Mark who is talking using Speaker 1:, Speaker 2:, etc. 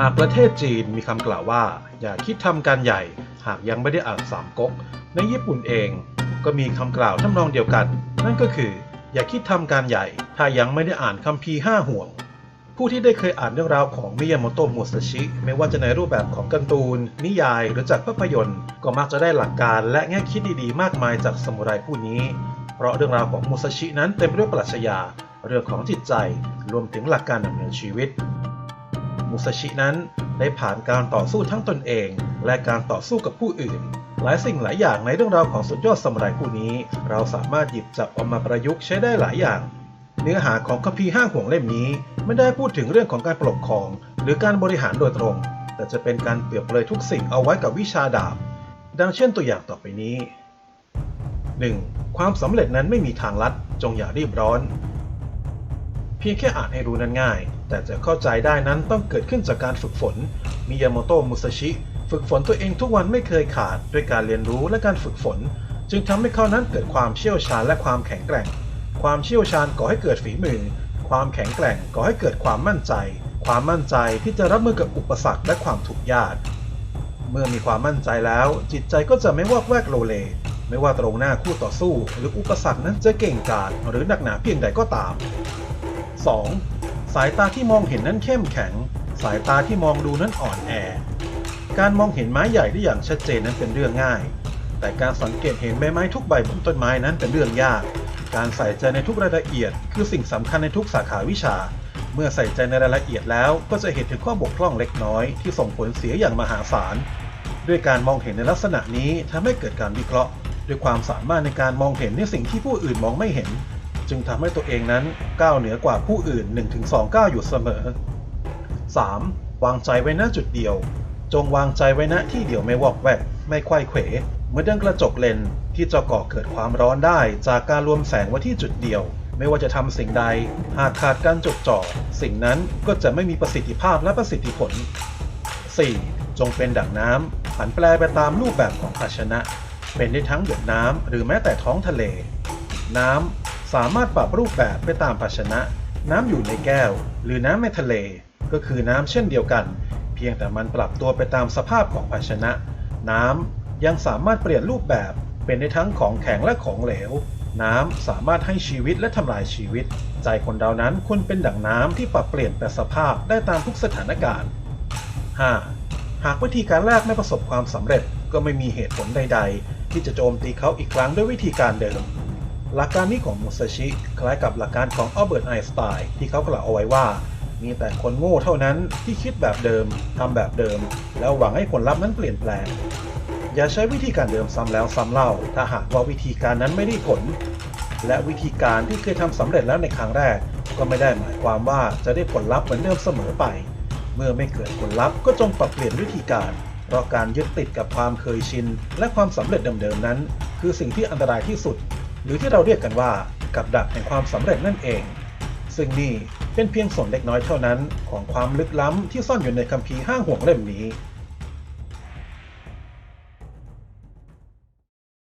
Speaker 1: หากประเทศจีนมีคำกล่าวว่า อย่าคิดทำการใหญ่ หากยังไม่ได้อ่านสามก๊ก ในญี่ปุ่นเอง ก็มีคำกล่าวทำนองเดียวกัน นั่นก็คือ อย่าคิดทำการใหญ่ ถ้ายังไม่ได้อ่านคัมภีร์ห้าห่วง ผู้ที่ได้เคยอ่านเรื่องราวของมิยาโมโตะมุสชิ ไม่ว่าจะในรูปแบบของการ์ตูน นิยาย หรือจากภาพยนตร์ ก็มักจะได้หลักการและแง่คิดดีๆ มากมายจากสมุไรผู้นี้ เพราะเรื่องราวของมุสชินั้นเต็มไปด้วยปรัชญา เรื่องของจิตใจ รวมถึงหลักการดำเนินชีวิต มุสชินั้นได้ผ่านการต่อสู้ทั้งตนเอง และการต่อสู้กับผู้อื่น หลายสิ่งหลายอย่างในเรื่องราวของสุดยอดสมุไรผู้นี้ เราสามารถหยิบจับเอามาประยุกต์ใช้ได้หลายอย่าง เนื้อหาของคัมภีร์ห้าห่วงเล่มนี้ ไม่ได้พูดถึงเรื่องของการปกครอง หรือการบริหารโดยตรง แต่จะเป็นการเปรียบเปรยทุกสิ่งเอาไว้กับวิชาดาบ ดังเช่นตัวอย่างต่อไปนี้ 1. ความสำเร็จนั้นไม่มีทางลัดจงอย่ารีบร้อน เพียงแค่อ่านให้รู้นั้นง่าย แต่จะเข้าใจได้นั้นต้องเกิดขึ้นจากการฝึกฝน มิยาโมโตะ มุสชิ ฝึกฝนตัวเองทุกวันไม่เคยขาดด้วยการเรียนรู้และการฝึกฝน จึงทำให้เขานั้นเกิดความเชี่ยวชาญและความแข็งแกร่ง ความเชี่ยวชาญก่อให้เกิดฝีมือ ความแข็งแกร่งก่อให้เกิดความมั่นใจ ความมั่นใจที่จะรับมือกับอุปสรรคและความทุกข์ยาก เมื่อมีความมั่นใจแล้ว จิตใจก็จะไม่วอกแวกโลเล ไม่ว่าตรงหน้าคู่ต่อสู้ หรืออุปสรรคนั้นจะเก่งกาจหรือหนักหนาเพียงใดก็ตาม 2. สายตาที่มองเห็นนั้นเข้มแข็ง สายตาที่มองดูนั้นอ่อนแอ การมองเห็นไม้ใหญ่ได้อย่างชัดเจนนั้นเป็นเรื่องง่าย แต่การสังเกตเห็นใบไม้ทุกใบบนต้นไม้นั้นเป็นเรื่องยาก การใส่ใจในทุกรายละเอียด คือสิ่งสำคัญในทุกสาขาวิชา เมื่อใส่ใจในรายละเอียดแล้วก็จะเห็นถึงข้อบกพร่องเล็กน้อยที่ส่งผลเสียอย่างมหาศาล ด้วยการมองเห็นในลักษณะนี้ทำให้เกิดการวิเคราะห์ ด้วยความสามารถในการมองเห็นในสิ่งที่ผู้อื่นมองไม่เห็น จึงทำให้ตัวเองนั้นก้าวเหนือกว่าผู้อื่น 1-2ก้าวอยู่เสมอ 3. วางใจไว้ณจุดเดียว จงวางใจไว้ณที่เดียวไม่วอกแวก ไม่ไขว้เขวเหมือนดังกระจกเลนที่จะก่อเกิดความร้อนได้ จากการรวมแสงไว้ที่จุดเดียว ไม่ว่าจะทำสิ่งใด หากขาดการจดจ่อ สิ่งนั้นก็จะไม่มีประสิทธิภาพและประสิทธิผล 4. จงเป็นดั่งน้ำผันแปรไปตามรูปแบบของภาชนะ เป็นได้ทั้งหยดน้ำหรือแม้แต่ท้องทะเล น้ำ สามารถปรับรูปแบบไปตามภาชนะ น้ำอยู่ในแก้ว หรือน้ำในทะเล ก็คือน้ำเช่นเดียวกัน เพียงแต่มันปรับตัวไปตามสภาพของภาชนะ น้ำยังสามารถเปลี่ยนรูปแบบเป็นได้ทั้งของแข็งและของเหลว น้ำสามารถให้ชีวิตและทำลายชีวิต ใจคนเรานั้นควรเป็นดั่งน้ำที่ปรับเปลี่ยนแปลสภาพได้ตามทุกสถานการณ์ 5. หากวิธีการแรกไม่ประสบความสำเร็จก็ไม่มีเหตุผลใด ๆ ที่จะโจมตีเขาอีกครั้งด้วยวิธีการเดิม หลักการนี้ของมุสชิคล้ายกับหลักการของอัลเบิร์ตไอน์สไตน์ที่เขากล่าวเอาไว้ว่า มีแต่คนโง่เท่านั้นที่คิดแบบเดิมทำแบบเดิม แล้วหวังให้ผลลัพธ์นั้นเปลี่ยนแปลง อย่าใช้วิธีการเดิมซ้ำแล้วซ้ำเล่า ถ้าหากว่าวิธีการนั้นไม่ได้ผล และวิธีการที่เคยทำสำเร็จแล้วในครั้งแรก ก็ไม่ได้หมายความว่าจะได้ผลลัพธ์เหมือนเดิมเสมอไป เมื่อไม่เกิดผลลัพธ์ก็จงปรับเปลี่ยนวิธีการเพราะการยึดติดกับความเคยชิน และความสำเร็จเดิมๆนั้น คือสิ่งที่อันตรายที่สุด หรือที่เราเรียกกันว่ากับดักแห่งความสำเร็จนั่นเอง ซึ่งนี่เป็นเพียงส่วนเล็กน้อยเท่านั้นของความลึกล้ำที่ซ่อนอยู่ในคัมภีร์ห้าห่วงเล่มนี้